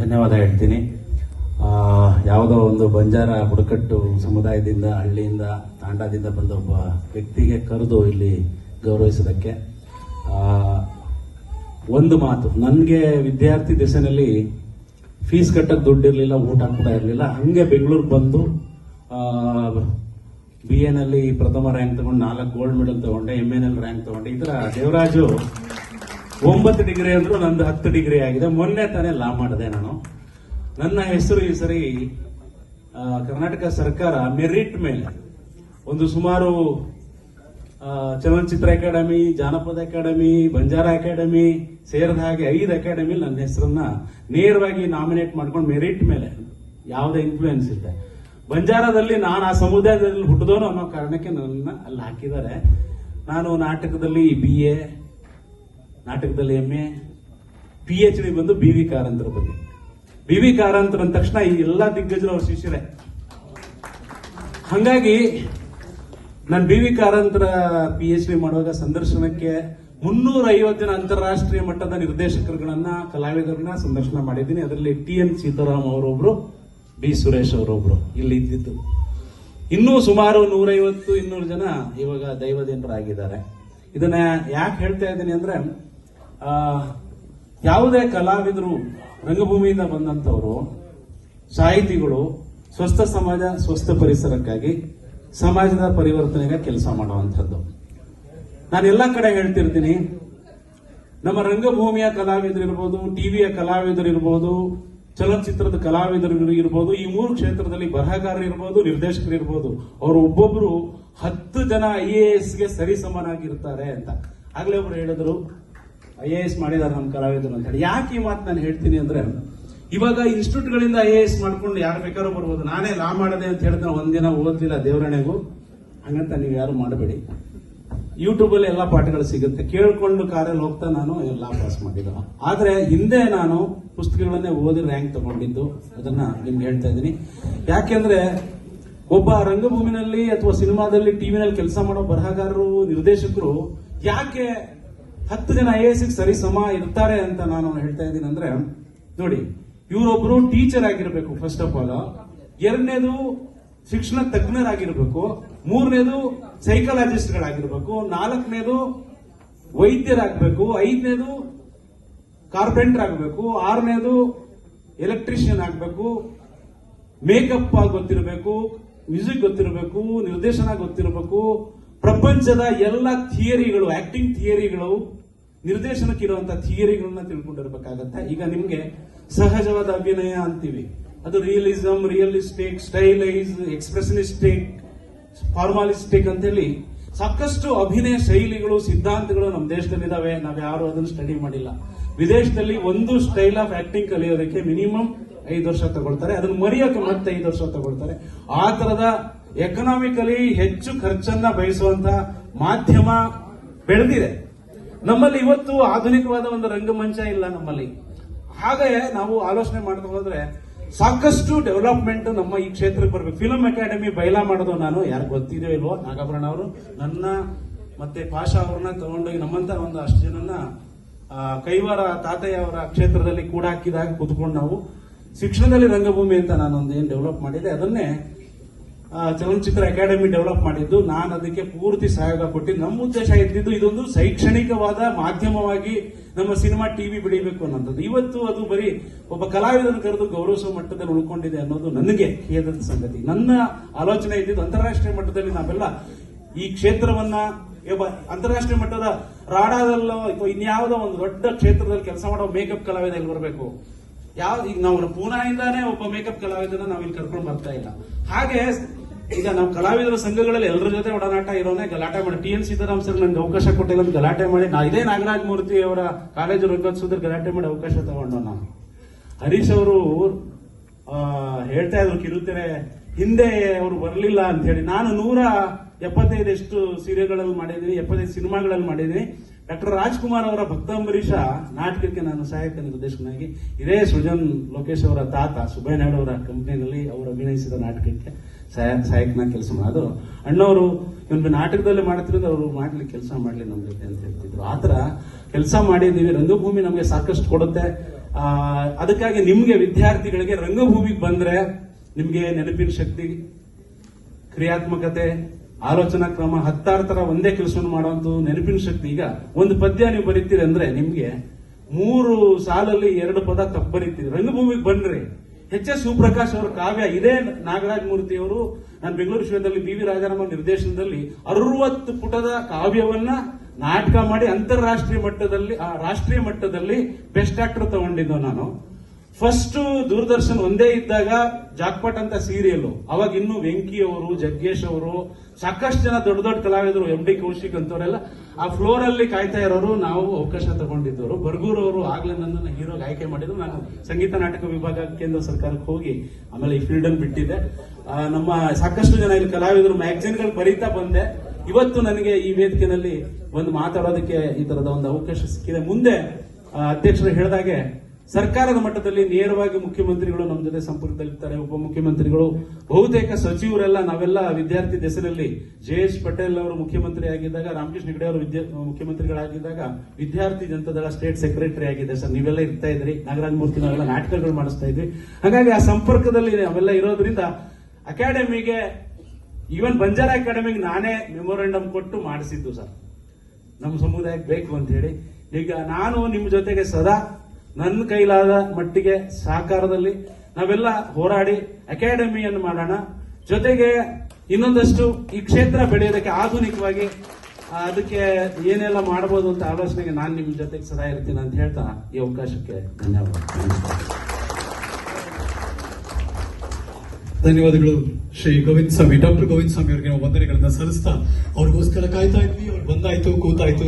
ಧನ್ಯವಾದ ಹೇಳ್ತೀನಿ. ಯಾವುದೋ ಒಂದು ಬಂಜಾರ ಬುಡಕಟ್ಟು ಸಮುದಾಯದಿಂದ, ಹಳ್ಳಿಯಿಂದ, ತಾಂಡಾದಿಂದ ಬಂದ ಒಬ್ಬ ವ್ಯಕ್ತಿಗೆ ಕರೆದು ಇಲ್ಲಿ ಗೌರವಿಸೋದಕ್ಕೆ. ಒಂದು ಮಾತು, ನನಗೆ ವಿದ್ಯಾರ್ಥಿ ದಿಸನಲ್ಲಿ ಫೀಸ್ ಕಟ್ಟಕ್ಕೆ ದುಡ್ಡು ಇರಲಿಲ್ಲ, ಊಟ ಕೂಡ ಇರಲಿಲ್ಲ. ಹಂಗೆ ಬೆಂಗಳೂರಿಗೆ ಬಂದು ಬಿ ಎನಲ್ಲಿ ಪ್ರಥಮ ರ್ಯಾಂಕ್ ತಗೊಂಡು ನಾಲ್ಕು ಗೋಲ್ಡ್ ಮೆಡಲ್ ತಗೊಂಡೆ ಎಂ ಎನ್ ಎಲ್ ರ್ಯಾಂಕ್ ತಗೊಂಡೆ. ಈ ಥರ ದೇವರಾಜು ಒಂಬತ್ತು ಡಿಗ್ರಿ ಅಂದ್ರು ನಂದು ಹತ್ತು ಡಿಗ್ರಿ ಆಗಿದೆ. ಮೊನ್ನೆ ತಾನೇ ಲಾ ಮಾಡಿದೆ ನಾನು. ನನ್ನ ಹೆಸರು ಈ ಸರಿ ಕರ್ನಾಟಕ ಸರ್ಕಾರ ಮೆರಿಟ್ ಮೇಲೆ ಒಂದು ಸುಮಾರು ಚಲನಚಿತ್ರ ಅಕಾಡೆಮಿ, ಜಾನಪದ ಅಕಾಡೆಮಿ, ಬಂಜಾರ ಅಕಾಡೆಮಿ ಸೇರಿದ ಹಾಗೆ ಐದು ಅಕಾಡೆಮಿ ನನ್ನ ಹೆಸರನ್ನ ನೇರವಾಗಿ ನಾಮಿನೇಟ್ ಮಾಡ್ಕೊಂಡು ಮೆರಿಟ್ ಮೇಲೆ ಯಾವುದೇ ಇನ್ಫ್ಲೂಯೆನ್ಸ್ ಇದೆ ಬಂಜಾರದಲ್ಲಿ ನಾನು ಆ ಸಮುದಾಯದಲ್ಲಿ ಹುಟ್ಟಿದೋನು ಅನ್ನೋ ಕಾರಣಕ್ಕೆ ನನ್ನ ಅಲ್ಲಿ ಹಾಕಿದ್ದಾರೆ. ನಾನು ನಾಟಕದಲ್ಲಿ ಬಿ ಎ ನಾಟಕದಲ್ಲಿ M A P H D ಬಂದು ಬಿ ವಿ ಕಾರಂತರ ಬಗ್ಗೆ. ಬಿ ವಿ ಕಾರಂತರ ಅಂದ ತಕ್ಷಣ ಈ ಎಲ್ಲ ದಿಗ್ಗಜರು ಅವ್ರ ಶಿಷ್ಯರೇ. ಹಂಗಾಗಿ ನಾನು ಬಿ ವಿ ಕಾರಂತರ ಪಿ ಎಚ್ ಡಿ ಮಾಡುವಾಗ ಸಂದರ್ಶನಕ್ಕೆ ಮುನ್ನೂರ ಐವತ್ತು ಜನ ಅಂತಾರಾಷ್ಟ್ರೀಯ ಮಟ್ಟದ ನಿರ್ದೇಶಕರುಗಳನ್ನ, ಕಲಾವಿದರನ್ನ ಸಂದರ್ಶನ ಮಾಡಿದ್ದೀನಿ. ಅದರಲ್ಲಿ ಟಿ ಎನ್ ಸೀತಾರಾಮ್ ಅವರೊಬ್ರು ಬಿ ಸುರೇಶ್ ಅವರೊಬ್ರು ಇಲ್ಲಿ ಇದ್ದಿದ್ದು. ಇನ್ನೂ ಸುಮಾರು ನೂರೈವತ್ತು ಇನ್ನೂರು ಜನ ಇವಾಗ ದೈವದೇನರಾಗಿದ್ದಾರೆ ಇದನ್ನ ಯಾಕೆ ಹೇಳ್ತಾ ಇದ್ದೀನಿ ಅಂದ್ರೆ ಯಾವುದೇ ಕಲಾವಿದರು ರಂಗಭೂಮಿಯಿಂದ ಬಂದಂತವರು ಸಾಹಿತಿಗಳು ಸ್ವಸ್ಥ ಸಮಾಜ, ಸ್ವಸ್ಥ ಪರಿಸರಕ್ಕಾಗಿ ಸಮಾಜದ ಪರಿವರ್ತನೆಗೆ ಕೆಲಸ ಮಾಡುವಂಥದ್ದು. ನಾನು ಎಲ್ಲ ಕಡೆ ಹೇಳ್ತಿರ್ತೀನಿ, ನಮ್ಮ ರಂಗಭೂಮಿಯ ಕಲಾವಿದರು ಇರ್ಬೋದು, ಟಿವಿಯ ಕಲಾವಿದರು ಇರ್ಬೋದು, ಚಲನಚಿತ್ರದ ಕಲಾವಿದರು ಇರ್ಬೋದು, ಈ ಮೂರು ಕ್ಷೇತ್ರದಲ್ಲಿ ಬರಹಗಾರರು ಇರ್ಬೋದು, ನಿರ್ದೇಶಕರು ಇರ್ಬೋದು, ಅವರು ಒಬ್ಬೊಬ್ರು ಹತ್ತು ಜನ ಐ ಎ ಎಸ್ಗೆ ಸರಿ ಸಮನಾಗಿರ್ತಾರೆ ಅಂತ. ಆಗ್ಲೇ ಒಬ್ರು ಹೇಳಿದ್ರು ಐ ಎ ಎಸ್ ಮಾಡಿದಾರೆ ನಮ್ಮ ಕಲಾವಿದರು ಅಂತ ಹೇಳಿ. ಯಾಕೆ ಈ ಮಾತು ನಾನು ಹೇಳ್ತೀನಿ ಅಂದ್ರೆ, ಇವಾಗ ಇನ್ಸ್ಟಿಟ್ಯೂಟ್ಗಳಿಂದ ಐ ಎ ಎಸ್ ಮಾಡ್ಕೊಂಡು ಯಾರು ಬೇಕಾದ್ರೂ ಬರ್ಬೋದು. ನಾನೇ ಲಾ ಮಾಡದೆ ಅಂತ ಹೇಳಿದ್ರೆ ಒಂದಿನ ಓದ್ಲಿಲ್ಲ ದೇವರಣೆಗೂ. ಹಂಗಂತ ನೀವು ಯಾರು ಮಾಡಬೇಡಿ. ಯೂಟ್ಯೂಬ್ ಅಲ್ಲಿ ಎಲ್ಲಾ ಪಾಠಗಳು ಸಿಗುತ್ತೆ. ಕೇಳ್ಕೊಂಡು ಕಾರಲ್ಲಿ ಹೋಗ್ತಾ ನಾನು ಲಾ ಪಾಸ್ ಮಾಡಿಲ್ಲ. ಆದ್ರೆ ಹಿಂದೆ ನಾನು ಪುಸ್ತಕಗಳನ್ನೇ ಓದಿ ರ್ಯಾಂಕ್ ತಗೊಂಡಿದ್ದು. ಅದನ್ನ ನಿಮ್ಗೆ ಹೇಳ್ತಾ ಇದ್ದೀನಿ. ಯಾಕೆಂದ್ರೆ ಒಬ್ಬ ರಂಗಭೂಮಿನಲ್ಲಿ ಅಥವಾ ಸಿನಿಮಾದಲ್ಲಿ ಟಿವಿನಲ್ಲಿ ಕೆಲಸ ಮಾಡೋ ಬರಹಗಾರರು, ನಿರ್ದೇಶಕರು ಯಾಕೆ ಹತ್ತು ಜನ ಐ ಎಸ್ ಸರಿ ಸಮ ಇರ್ತಾರೆ ಅಂತ ನಾನು ಹೇಳ್ತಾ ಇದ್ದೀನಿ ಅಂದ್ರೆ, ನೋಡಿ, ಇವರೊಬ್ರು ಟೀಚರ್ ಆಗಿರ್ಬೇಕು ಫಸ್ಟ್ ಆಫ್ ಆಲ್ ಎರಡನೇದು ಶಿಕ್ಷಣ ತಜ್ಞರಾಗಿರ್ಬೇಕು, ಮೂರನೇದು ಸೈಕಾಲಜಿಸ್ಟ್ಗಳಾಗಿರ್ಬೇಕು ನಾಲ್ಕನೇದು ವೈದ್ಯರಾಗಬೇಕು, ಐದನೇದು ಕಾರ್ಪೆಂಟರ್ ಆಗಬೇಕು ಆರನೇದು ಎಲೆಕ್ಟ್ರಿಷಿಯನ್ ಆಗಬೇಕು ಮೇಕಪ್ ಗೊತ್ತಿರಬೇಕು ಮ್ಯೂಸಿಕ್ ಗೊತ್ತಿರಬೇಕು, ನಿರ್ದೇಶನ ಗೊತ್ತಿರಬೇಕು, ಪ್ರಪಂಚದ ಎಲ್ಲ ಥಿಯರಿಗಳು ಆಕ್ಟಿಂಗ್ ಥಿಯರಿಗಳು ನಿರ್ದೇಶನಕ್ಕೆ ಇರುವಂತಹ ಥಿಯರಿಗಳನ್ನ ತಿಳ್ಕೊಂಡಿರ್ಬೇಕಾಗತ್ತೆ. ಈಗ ನಿಮ್ಗೆ ಸಹಜವಾದ ಅಭಿನಯ ಅಂತೀವಿ. ಅದು ರಿಯಲಿಸಮ್ ರಿಯಲಿಸ್ಟಿಕ್ ಸ್ಟೈಲೈಸ್ ಎಕ್ಸ್ಪ್ರೆಷನಿಸ್ಟಿಕ್ ಫಾರ್ಮಾಲಿಸ್ಟಿಕ್ ಅಂತೇಳಿ ಸಾಕಷ್ಟು ಅಭಿನಯ ಶೈಲಿಗಳು, ಸಿದ್ಧಾಂತಗಳು ನಮ್ಮ ದೇಶದಲ್ಲಿದ್ದಾವೆ ನಾವ್ ಯಾರು ಅದನ್ನು ಸ್ಟಡಿ ಮಾಡಿಲ್ಲ. ವಿದೇಶದಲ್ಲಿ ಒಂದು ಸ್ಟೈಲ್ ಆಫ್ ಆಕ್ಟಿಂಗ್ ಕಲಿಯೋದಕ್ಕೆ ಮಿನಿಮಮ್ ಐದು ವರ್ಷ ತಗೊಳ್ತಾರೆ. ಅದನ್ನ ಮರೆಯೋಕೆ ಮತ್ತೆ ಐದು ವರ್ಷ ತಗೊಳ್ತಾರೆ. ಆ ತರದ ಎಕನಾಮಿಕಲಿ ಹೆಚ್ಚು ಖರ್ಚನ್ನ ಬಯಸುವಂತ ಮಾಧ್ಯಮ ಬೆಳೆದಿದೆ. ನಮ್ಮಲ್ಲಿ ಇವತ್ತು ಆಧುನಿಕವಾದ ಒಂದು ರಂಗಮಂಚ ಇಲ್ಲ ನಮ್ಮಲ್ಲಿ. ಹಾಗೆ ನಾವು ಆಲೋಚನೆ ಮಾಡ್ತಾ ಹೋದ್ರೆ ಸಾಕಷ್ಟು ಡೆವಲಪ್ಮೆಂಟ್ ನಮ್ಮ ಈ ಕ್ಷೇತ್ರಕ್ಕೆ ಬರ್ಬೇಕು. ಫಿಲಂ ಅಕಾಡೆಮಿ ಬೈಲಾ ಮಾಡೋದು ನಾನು, ಯಾರು ಗೊತ್ತಿದೆಯೋ ಇಲ್ವೋ, ನಾಗಾಭರಣ ಅವರು, ನನ್ನ ಮತ್ತೆ ಪಾಷಾ ಅವ್ರನ್ನ ತಗೊಂಡೋಗಿ ನಮ್ಮಂತ ಒಂದು ಅಷ್ಟು ಜನನ ಕೈವಾರ ತಾತಯ್ಯ ಅವರ ಕ್ಷೇತ್ರದಲ್ಲಿ ಕೂಡ ಹಾಕಿದಾಗ ಕೂತ್ಕೊಂಡು ನಾವು ಶಿಕ್ಷಣದಲ್ಲಿ ರಂಗಭೂಮಿ ಅಂತ ನಾನು ಒಂದು ಏನು ಡೆವಲಪ್ ಮಾಡಿದೆ, ಅದನ್ನೇ ಚಲನಚಿತ್ರ ಅಕಾಡೆಮಿ ಡೆವಲಪ್ ಮಾಡಿದ್ದು. ನಾನು ಅದಕ್ಕೆ ಪೂರ್ತಿ ಸಹಯೋಗ ಕೊಟ್ಟು. ನಮ್ಮ ಉದ್ದೇಶ ಇದ್ದಿದ್ದು ಇದೊಂದು ಶೈಕ್ಷಣಿಕವಾದ ಮಾಧ್ಯಮವಾಗಿ ನಮ್ಮ ಸಿನಿಮಾ ಟಿವಿ ಬೆಳಿಬೇಕು ಅನ್ನೋಂಥದ್ದು ಇವತ್ತು ಅದು ಬರೀ ಒಬ್ಬ ಕಲಾವಿದನ ಕರೆದು ಗೌರವಿಸುವ ಮಟ್ಟದಲ್ಲಿ ಉಳ್ಕೊಂಡಿದೆ ಅನ್ನೋದು ನನಗೆ ಖೇದದ ಸಂಗತಿ. ನನ್ನ ಆಲೋಚನೆ ಇದ್ದಿದ್ದು ಅಂತಾರಾಷ್ಟ್ರೀಯ ಮಟ್ಟದಲ್ಲಿ ನಾವೆಲ್ಲ ಈ ಕ್ಷೇತ್ರವನ್ನ ಅಂತಾರಾಷ್ಟ್ರೀಯ ಮಟ್ಟದ ರಾಡಾದಲ್ಲೋ ಅಥವಾ ಇನ್ಯಾವುದೋ ಒಂದು ದೊಡ್ಡ ಕ್ಷೇತ್ರದಲ್ಲಿ ಕೆಲಸ ಮಾಡೋ ಮೇಕಪ್ ಕಲಾವಿದ ಇಲ್ಲಿ ಬರಬೇಕು? ಯಾವ ಈಗ ನಾವು ಪೂನಾಯಿಂದಾನೇ ಒಬ್ಬ ಮೇಕಪ್ ಕಲಾವಿದನ ನಾವು ಇಲ್ಲಿ ಕರ್ಕೊಂಡು ಬರ್ತಾ ಇಲ್ಲ. ಹಾಗೆ ಈಗ ನಾವು ಕಲಾವಿದರ ಸಂಘಗಳಲ್ಲಿ ಎಲ್ಲರ ಜೊತೆ ಒಡನಾಟ ಇರೋನೆ ಗಲಾಟೆ ಮಾಡಿ. ಟಿ ಎನ್ ಸೀತಾರಾಮ್ ಸರ್ ನನ್ಗೆ ಅವಕಾಶ ಕೊಟ್ಟಿಲ್ಲ ಅಂತ ಗಲಾಟೆ ಮಾಡಿ. ನಾ ಇದೇ ನಾಗರಾಜ್ ಮೂರ್ತಿ ಅವರ ಕಾಲೇಜು ರಂಗೋತ್ಸವದಲ್ಲಿ ಗಲಾಟೆ ಮಾಡಿ ಅವಕಾಶ ತಗೊಂಡು ನಾನು ಹರೀಶ್ ಅವರು ಹೇಳ್ತಾ ಇದ್ರು, ಕಿರುತೆರೆ ಹಿಂದೆ ಅವರು ಬರಲಿಲ್ಲ ಅಂತ ಹೇಳಿ. ನಾನು ನೂರ ಎಪ್ಪತ್ತೈದು ಎಷ್ಟು ಸೀರೆಗಳಲ್ಲಿ ಮಾಡಿದ್ದೀನಿ, ಎಪ್ಪತ್ತೈದು ಸಿನಿಮಾಗಳಲ್ಲಿ ಮಾಡಿದ್ದೀನಿ. ಡಾಕ್ಟರ್ ರಾಜ್ಕುಮಾರ್ ಅವರ ಭಕ್ತ ಭಕ್ತಾಂಬರೀಷ ನಾಟಕಕ್ಕೆ ನಾನು ಸಹಾಯಕ ನಿರ್ದೇಶಕನಾಗಿ ಇದೇ ಸೃಜನ್ ಲೋಕೇಶ್ ಅವರ ತಾತ ಸುಬ್ಬಯ್ಯ ನಾಯ್ಡು ಅವರ ಕಂಪ್ನಿನಲ್ಲಿ ಅವರು ಅಭಿನಯಿಸಿದ ನಾಟಕಕ್ಕೆ. ಸಹಾಯ ಸಹಾಯಕನಾಗಿ ಕೆಲಸ ಮಾಡೋದು. ಅಣ್ಣವರು ಒಂದು ನಾಟಕದಲ್ಲಿ ಮಾಡ್ತಿರೋದು ಅವರು ಮಾಡಲಿ ಕೆಲಸ ಮಾಡ್ಲಿ ನಮ್ಮ ಜೊತೆ ಅಂತ ಹೇಳ್ತಿದ್ರು. ಆತರ ಕೆಲಸ ಮಾಡಿದ್ದೀವಿ. ರಂಗಭೂಮಿ ನಮಗೆ ಸಾಕಷ್ಟು ಕೊಡುತ್ತೆ. ಆ, ಅದಕ್ಕಾಗಿ ನಿಮಗೆ ವಿದ್ಯಾರ್ಥಿಗಳಿಗೆ ರಂಗಭೂಮಿಗೆ ಬಂದ್ರೆ ನಿಮಗೆ ನೆನಪಿನ ಶಕ್ತಿ ಕ್ರಿಯಾತ್ಮಕತೆ ಆಲೋಚನಾ ಕ್ರಮ ಹತ್ತಾರು ತರ ಒಂದೇ ಕೆಲಸವನ್ನು ಮಾಡುವಂತ ನೆನಪಿನ ಶಕ್ತಿ. ಈಗ ಒಂದು ಪದ್ಯ ನೀವು ಬರೀತೀರಿ ಅಂದ್ರೆ ನಿಮ್ಗೆ ಮೂರು ಸಾಲಲ್ಲಿ ಎರಡು ಪದ ತಪ್ಪು ಬರೀತೀರಿ. ರಂಗಭೂಮಿಗೆ ಬಂದ್ರಿ. ಎಚ್ ಎಸ್ ಶಿವಪ್ರಕಾಶ್ ಅವರ ಕಾವ್ಯ ಇದೇ ನಾಗರಾಜ ಮೂರ್ತಿ ಅವರು ನಾನು ಬೆಂಗಳೂರು ವಿಶ್ವದಲ್ಲಿ ಬಿ ವಿ ರಾಜಾರಾಮ ನಿರ್ದೇಶನದಲ್ಲಿ ಅರವತ್ತು ಪುಟದ ಕಾವ್ಯವನ್ನ ನಾಟಕ ಮಾಡಿ ಅಂತಾರಾಷ್ಟ್ರೀಯ ಮಟ್ಟದಲ್ಲಿ, ಆ ರಾಷ್ಟ್ರೀಯ ಮಟ್ಟದಲ್ಲಿ ಬೆಸ್ಟ್ ಆಕ್ಟರ್ ತಗೊಂಡಿದ್ದು ನಾನು. ಫಸ್ಟ್ ದೂರದರ್ಶನ್ ಒಂದೇ ಇದ್ದಾಗ ಜಾಕ್ಪಟ್ ಅಂತ ಸೀರಿಯಲ್. ಅವಾಗ ಇನ್ನು ವೆಂಕಿ ಅವರು, ಜಗ್ಗೇಶ್ ಅವರು, ಸಾಕಷ್ಟು ಜನ ದೊಡ್ಡ ದೊಡ್ಡ ಕಲಾವಿದರು, ಎಂ ಡಿ ಕೌಶಿಕ್ ಅಂತವರೆಲ್ಲ. ಆ ಫ್ಲೋರ್ ಅಲ್ಲಿ ಕಾಯ್ತಾ ಇರೋರು ನಾವು ಅವಕಾಶ ತಗೊಂಡಿದ್ದವರು. ಬರ್ಗೂರ್ ಅವರು ಆಗ್ಲೇ ನನ್ನನ್ನು ಹೀರೋಗೆ ಆಯ್ಕೆ ಮಾಡಿದ್ರು. ನಾನು ಸಂಗೀತ ನಾಟಕ ವಿಭಾಗ ಕೇಂದ್ರ ಸರ್ಕಾರಕ್ಕೆ ಹೋಗಿ ಆಮೇಲೆ ಈ ಫೀಲ್ಡ್ ಅಲ್ಲಿ ಬಿಟ್ಟಿದ್ದೆ. ನಮ್ಮ ಸಾಕಷ್ಟು ಜನ ಇಲ್ಲಿ ಕಲಾವಿದರು ಮ್ಯಾಗಝಿನ್ಗಳು ಬರೀತಾ ಬಂದೆ. ಇವತ್ತು ನನಗೆ ಈ ವೇದಿಕೆಯಲ್ಲಿ ಒಂದು ಮಾತಾಡೋದಕ್ಕೆ ಈ ತರದ ಒಂದು ಅವಕಾಶ ಸಿಕ್ಕಿದೆ. ಮುಂದೆ ಅಧ್ಯಕ್ಷರು ಹೇಳಿದಾಗೆ ಸರ್ಕಾರದ ಮಟ್ಟದಲ್ಲಿ ನೇರವಾಗಿ ಮುಖ್ಯಮಂತ್ರಿಗಳು ನಮ್ಮ ಜೊತೆ ಸಂಪರ್ಕದಲ್ಲಿರ್ತಾರೆ, ಉಪಮುಖ್ಯಮಂತ್ರಿಗಳು. ಬಹುತೇಕ ಸಚಿವರೆಲ್ಲ ನಾವೆಲ್ಲ ವಿದ್ಯಾರ್ಥಿ ದೆಸರಲ್ಲಿ ಜೆ ಪಟೇಲ್ ಅವರು ಮುಖ್ಯಮಂತ್ರಿ ಆಗಿದ್ದಾಗ, ರಾಮಕೃಷ್ಣ ಹೆಗಡೆ ಅವರು ಮುಖ್ಯಮಂತ್ರಿಗಳಾಗಿದ್ದಾಗ ವಿದ್ಯಾರ್ಥಿ ಜನತಾದಳ ಸ್ಟೇಟ್ ಸೆಕ್ರೆಟರಿ ಆಗಿದೆ ಸರ್. ನೀವೆಲ್ಲ ಇರ್ತಾ ಇದ್ರಿ. ನಾಗರಾಜ ಮೂರ್ತಿ ನಾವೆಲ್ಲ ನಾಟಕಗಳು ಮಾಡಿಸ್ತಾ ಇದ್ವಿ. ಹಾಗಾಗಿ ಆ ಸಂಪರ್ಕದಲ್ಲಿ ನಾವೆಲ್ಲ ಇರೋದ್ರಿಂದ ಅಕಾಡೆಮಿಗೆ, ಈವನ್ ಬಂಜಾರ ಅಕಾಡೆಮಿಗೆ ನಾನೇ ಮೆಮೊರಂಡಮ್ ಕೊಟ್ಟು ಮಾಡಿಸಿದ್ದು ಸರ್. ನಮ್ಮ ಸಮುದಾಯಕ್ಕೆ ಬೇಕು ಅಂತ ಹೇಳಿ. ಈಗ ನಾನು ನಿಮ್ಮ ಜೊತೆಗೆ ಸದಾ ನನ್ನ ಕೈಲಾದ ಮಟ್ಟಿಗೆ ಸಹಕಾರದಲ್ಲಿ ನಾವೆಲ್ಲ ಹೋರಾಡಿ ಅಕಾಡೆಮಿಯನ್ನು ಮಾಡೋಣ. ಜೊತೆಗೆ ಇನ್ನೊಂದಷ್ಟು ಈ ಕ್ಷೇತ್ರ ಬೆಳೆಯೋದಕ್ಕೆ ಆಧುನಿಕವಾಗಿ ಅದಕ್ಕೆ ಏನೆಲ್ಲ ಮಾಡಬಹುದು ಅಂತ ಆಲೋಚನೆಗೆ ನಾನು ನಿಮ್ಮ ಜೊತೆಗೆ ಸದಾ ಇರ್ತೀನಿ ಅಂತ ಹೇಳ್ತಾ ಈ ಅವಕಾಶಕ್ಕೆ ಧನ್ಯವಾದ. ಧನ್ಯವಾದಗಳು. ಶ್ರೀ ಗೋವಿಂದ ಸ್ವಾಮಿ, ಡಾಕ್ಟರ್ ಗೋವಿಂದ ಸ್ವಾಮಿ ಅವರಿಗೆ ನಾವು ವಂದನೆಗಳನ್ನ ಸಲ್ಲಿಸ್ತಾ, ಅವ್ರಿಗೋಸ್ಕರ ಕಾಯ್ತಾ ಇದ್ವಿ, ಅವ್ರು ಬಂದಾಯ್ತು, ಕೂತಾಯ್ತು